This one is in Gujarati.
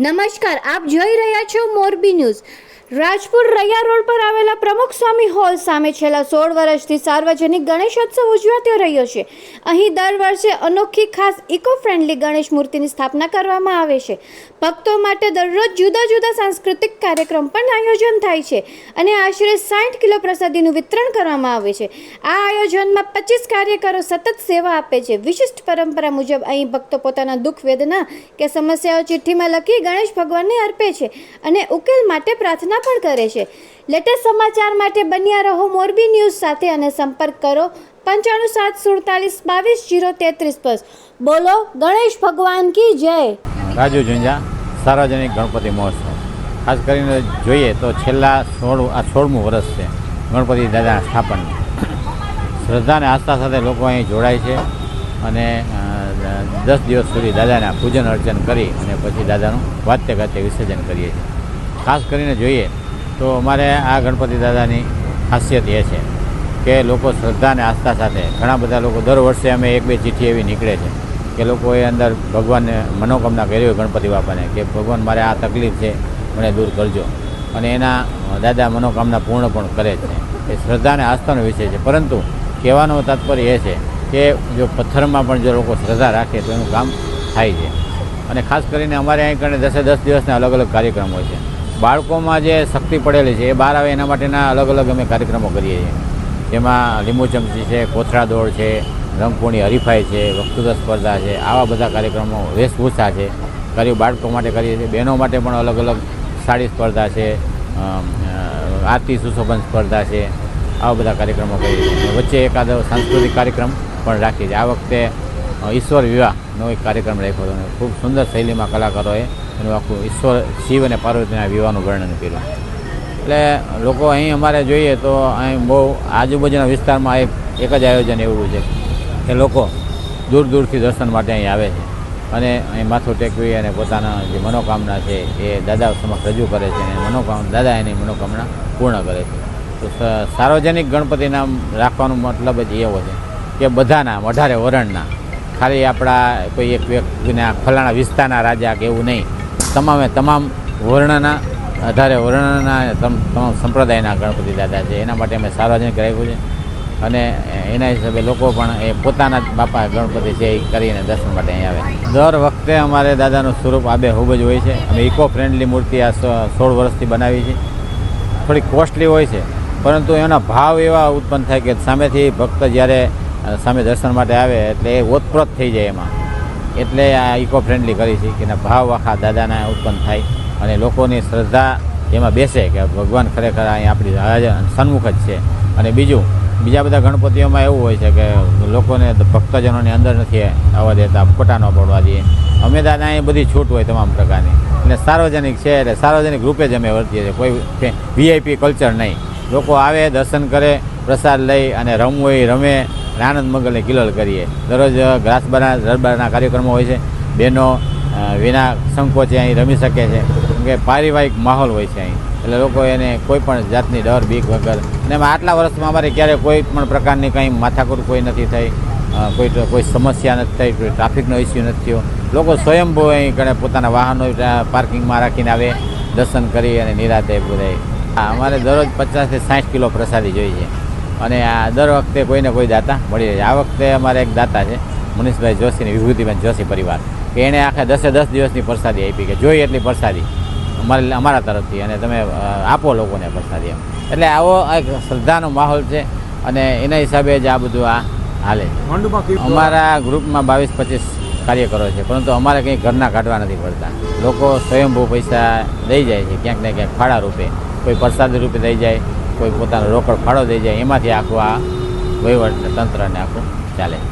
નમસ્કાર આપ જોઈ રહ્યા છો મોરબી ન્યૂઝ. રાજપુર રૈયા રોડ પર આવેલા પ્રમુખ સ્વામી હોલ સામે છેલ્લા સોળ વર્ષથી સાર્વજનિક ગણેશોત્સવ ઉજવાતો રહ્યો છે. અહીં દર વર્ષે અનોખી ખાસ ઇકો ફ્રેન્ડલી ગણેશ મૂર્તિની સ્થાપના કરવામાં આવે છે. ભક્તો માટે દરરોજ જુદા જુદા સાંસ્કૃતિક કાર્યક્રમ પણ આયોજન થાય છે અને આશરે સાઠ કિલો પ્રસાદીનું વિતરણ કરવામાં આવે છે. આ આયોજનમાં પચીસ કાર્યકરો સતત સેવા આપે છે. વિશિષ્ટ પરંપરા મુજબ અહીં ભક્તો પોતાના દુઃખ, વેદના કે સમસ્યાઓ ચિઠ્ઠીમાં લખી ગણેશ ભગવાનને અર્પે છે અને ઉકેલ માટે પ્રાર્થના પણ કરે છે. લેટેસ્ટ સમાચાર માટે બન્યા રહો મોરબી ન્યૂઝ સાથે અને સંપર્ક કરો પંચાણું સાત સુડતાલીસ બાવીસ જીરો તેત્રીસ પર. બોલો, ગણેશ ભગવાન કી જય? રાજુ ઝુંઝા, સાર્વજનિક ગણપતિ મહોત્સવ. ખાસ કરીને જોઈએ તો છેલ્લા સોળ, આ સોળમું વર્ષ છે ગણપતિ દાદાના સ્થાપનનું. શ્રદ્ધા અને આસ્થા સાથે લોકો અહીં જોડાય છે અને દસ દિવસ સુધી દાદાના પૂજન અર્ચન કરી અને પછી દાદાનું વાત્ય ગાત્ય વિસર્જન કરીએ છીએ. ખાસ કરીને જોઈએ તો અમારે આ ગણપતિ દાદાની ખાસિયત એ છે કે લોકો શ્રદ્ધા અને આસ્થા સાથે, ઘણા બધા લોકો દર વર્ષે અમે એક બે ચિઠ્ઠી એવી નીકળે છે કે લોકોએ અંદર ભગવાનને મનોકામના કરી હોય ગણપતિ બાપાને કે ભગવાન મારે આ તકલીફ છે, મને દૂર કરજો. અને એના દાદા મનોકામના પૂર્ણ પણ કરે છે. એ શ્રદ્ધા અને આસ્થાનો વિષય છે. પરંતુ કહેવાનો તાત્પર્ય એ છે કે જો પથ્થરમાં પણ જો લોકો શ્રદ્ધા રાખે તો એનું કામ થાય છે. અને ખાસ કરીને અમારે અહીં કણે દસે દસ દિવસના અલગ અલગ કાર્યક્રમો છે. બાળકોમાં જે શક્તિ પડેલી છે, એ બહાર આવે એના માટેના અલગ અલગ અમે કાર્યક્રમો કરીએ છીએ. જેમાં લીંબુ ચમચી છે, કોથળા દોડ છે, રંગપૂર્ણી હરીફાઈ છે, વક્તૃત્વ સ્પર્ધા છે, આવા બધા કાર્યક્રમો વેશભૂષા છે. કર્યું બાળકો માટે કરીએ છીએ. બહેનો માટે પણ અલગ અલગ સાડી સ્પર્ધા છે આરતી સુશોભન સ્પર્ધા છે, આવા બધા કાર્યક્રમો કરીએ છીએ. વચ્ચે એકાદ સાંસ્કૃતિક કાર્યક્રમ પણ રાખીએ છીએ. આ વખતે ઈશ્વર વિવાહનો એક કાર્યક્રમ રાખ્યો હતો. ખૂબ સુંદર શૈલીમાં કલાકારોએ એનું આખું ઈશ્વર, શિવ અને પાર્વતીના વિવાહનું વર્ણન કર્યું. એટલે લોકો અહીં અમારે જોઈએ તો અહીં બહુ આજુબાજુના વિસ્તારમાં એક એક જ આયોજન એવું છે કે લોકો દૂર દૂરથી દર્શન માટે અહીં આવે છે. અને અહીં માથું ટેકવી અને પોતાના જે મનોકામના છે એ દાદા સમક્ષ રજૂ કરે છે અને મનોકામ, દાદા એની મનોકામના પૂર્ણ કરે છે. તો સાર્વજનિક ગણપતિ નામ રાખવાનો મતલબ જ એવો છે કે બધાના અઢારે વરણના. ખાલી આપણા કોઈ એક વ્યક્તિના, ફલાણા વિસ્તારના રાજા કે એવું નહીં. તમામે તમામ વર્ણના આધારે વર્ણના તમ- તમામ સંપ્રદાયના ગણપતિ દાદા છે. એના માટે અમે સાર્વજનિક રાખ્યું છે. અને એના હિસાબે લોકો પણ એ પોતાના જ બાપા ગણપતિ છે એ કરીને દર્શન માટે અહીં આવે દર વખતે અમારે દાદાનું સ્વરૂપ આબે ખૂબ જ હોય છે. અમે ઇકો ફ્રેન્ડલી મૂર્તિ આ સોળ વર્ષથી બનાવી છે. થોડી કોસ્ટલી હોય છે. પરંતુ એના ભાવ એવા ઉત્પન્ન થાય કે સામેથી ભક્ત જ્યારે સામે દર્શન માટે આવે એટલે એ ઓતપ્રોત થઈ જાય એમાં. એટલે આ ઇકો ફ્રેન્ડલી કરી છે કે એના ભાવ આખા દાદાના ઉત્પન્ન થાય અને લોકોની શ્રદ્ધા એમાં બેસે કે ભગવાન ખરેખર અહીં આપણી સન્મુખ જ છે. અને બીજું, બીજા બધા ગણપતિઓમાં એવું હોય છે કે લોકોને ભક્તજનોની અંદર નથી આવવા દેતા ખોટા ન પડવા દઈએ. અમે દાદા અહીં બધી છૂટ હોય તમામ પ્રકારની. એટલે સાર્વજનિક છે એટલે સાર્વજનિક રૂપે જ અમે વર્તીએ છીએ. કોઈ વીઆઈપી કલ્ચર નહીં. લોકો આવે, દર્શન કરે, પ્રસાદ લઈ અને રમવું હોય, રમે. અને આનંદ મંગલને કિલોલ કરીએ. દરરોજ ગ્રાસબાના દરબારના કાર્યક્રમો હોય છે. બહેનો વિના સંકોચે અહીં રમી શકે છે. કેમ કે પારિવારિક માહોલ હોય છે અહીં. એટલે લોકો એને કોઈ પણ જાતની ડર, બીક વગર. અને આટલા વર્ષમાં અમારે ક્યારે કોઈ પણ પ્રકારની કંઈ માથાકૂટ કોઈ નથી થઈ. કોઈ કોઈ સમસ્યા નથી થઈ, કોઈ ટ્રાફિકનો ઇસ્યુ નથી થયો. લોકો સ્વયંભૂ અહીં કણે પોતાના વાહનો પાર્કિંગમાં રાખીને આવે, દર્શન કરી અને નિરાતે પૂરાય હા, અમારે દરરોજ પચાસથી સાઠ કિલો પ્રસાદી જોઈએ છે. અને આ દર વખતે કોઈને કોઈ દાતા મળી રહે. આ વખતે અમારે એક દાતા છે મનીષભાઈ જોશીની વિભૂતિબેન જોશી પરિવાર કે એણે આખા દસે દસ દિવસની પ્રસાદી આપી કે જોઈએ એટલી પ્રસાદી અમારે અમારા તરફથી અને તમે આપો લોકોને પ્રસાદી એમ. એટલે આવો એક શ્રદ્ધાનો માહોલ છે અને એના હિસાબે જ આ બધું આ હાલે અમારા ગ્રુપમાં બાવીસ પચીસ કાર્યકરો છે પરંતુ અમારે કંઈ ઘરના કાઢવા નથી પડતા. લોકો સ્વયંભૂ પૈસા દઈ જાય છે ક્યાંક ને ક્યાંક ફાળા રૂપે. કોઈ પ્રસાદી રૂપે દઈ જાય કોઈ પોતાનો રોકડ ફાળો દઈ જાય એમાંથી આખું આ વહીવટ તંત્રને આખું ચાલે.